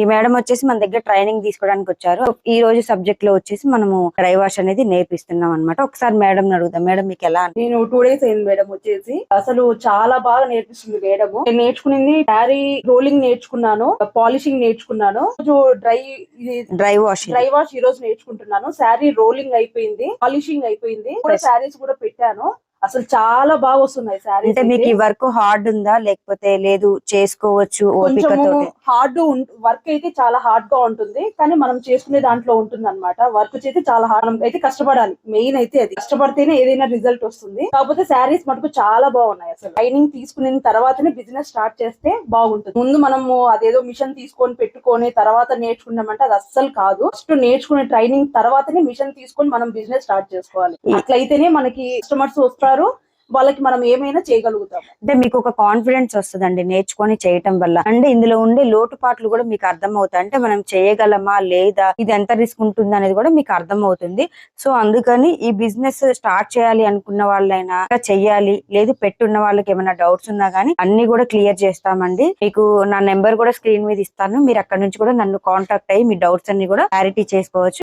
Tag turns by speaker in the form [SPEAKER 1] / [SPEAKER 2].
[SPEAKER 1] ఈ మేడం వచ్చేసి మన దగ్గర ట్రైనింగ్ తీసుకోవడానికి వచ్చారు. ఈ రోజు సబ్జెక్ట్లో వచ్చేసి మనము డ్రై వాష్ అనేది నేర్పిస్తున్నాం అనమాట ఒకసారి మేడం అడుగుదాం. మేడం మీకు ఎలా
[SPEAKER 2] నేను టూ డేస్ అయింది మేడం వచ్చేసి. అసలు చాలా బాగా నేర్పిస్తుంది మేడం నేను నేర్చుకునింది శారీ రోలింగ్ నేర్చుకున్నాను పాలిషింగ్ నేర్చుకున్నాను. Dry
[SPEAKER 1] dry wash
[SPEAKER 2] dry wash ఈ రోజు నేర్చుకుంటున్నాను. శారీ రోలింగ్ అయిపోయింది పాలిషింగ్ అయిపోయింది. శారీస్ కూడా పెట్టాను. అసలు చాలా బాగా వస్తున్నాయి
[SPEAKER 1] అంటే మీకు ఈ వర్క్ హార్డ్ ఉందా? లేకపోతే లేదు చేసుకోవచ్చు
[SPEAKER 2] హార్డ్ వర్క్ అయితే చాలా హార్డ్గా ఉంటుంది. కానీ మనం చేసుకునే దాంట్లో ఉంటుంది అనమాట వర్క్ చేస్తే చాలా హార్డ్ అయితే కష్టపడాలి. మెయిన్ అయితే అది. కష్టపడితేనే ఏదైనా రిజల్ట్ వస్తుంది. కాకపోతే శారీస్ మటుకు చాలా బాగున్నాయి అసలు. ట్రైనింగ్ తీసుకున్న తర్వాతనే బిజినెస్ స్టార్ట్ చేస్తే బాగుంటుంది. ముందు మనము అదేదో మిషన్ తీసుకొని పెట్టుకొని తర్వాత నేర్చుకున్నామంటే అది అస్సలు కాదు. ఫస్ట్ నేర్చుకునే ట్రైనింగ్ తర్వాతనే మిషన్ తీసుకొని మనం బిజినెస్ స్టార్ట్ చేసుకోవాలి. అట్లయితేనే మనకి కస్టమర్స్ వస్తారు. వాళ్ళకి మనం ఏమైనా చేయగలుగుతాం
[SPEAKER 1] అంటే మీకు ఒక కాన్ఫిడెన్స్ వస్తుందండి నేర్చుకొని చేయటం వల్ల. అంటే ఇందులో ఉండే లోటుపాట్లు కూడా మీకు అర్థం అవుతాయి అంటే మనం చేయగలమా లేదా ఇది ఎంత రిస్క్ ఉంటుంది అనేది కూడా మీకు అర్థం అవుతుంది సో అందుకని ఈ బిజినెస్ స్టార్ట్ చేయాలి అనుకున్న వాళ్ళైనా చెయ్యాలి లేదు పెట్టున్న వాళ్ళకి ఏమైనా డౌట్స్ ఉన్నా గానీ అన్ని కూడా క్లియర్ చేస్తామండి. మీకు నా నెంబర్ కూడా స్క్రీన్ మీద ఇస్తాను. మీరు అక్కడ నుంచి కూడా నన్ను కాంటాక్ట్ అయ్యి మీ డౌట్స్ అన్ని కూడా క్లారిటీ చేసుకోవచ్చు.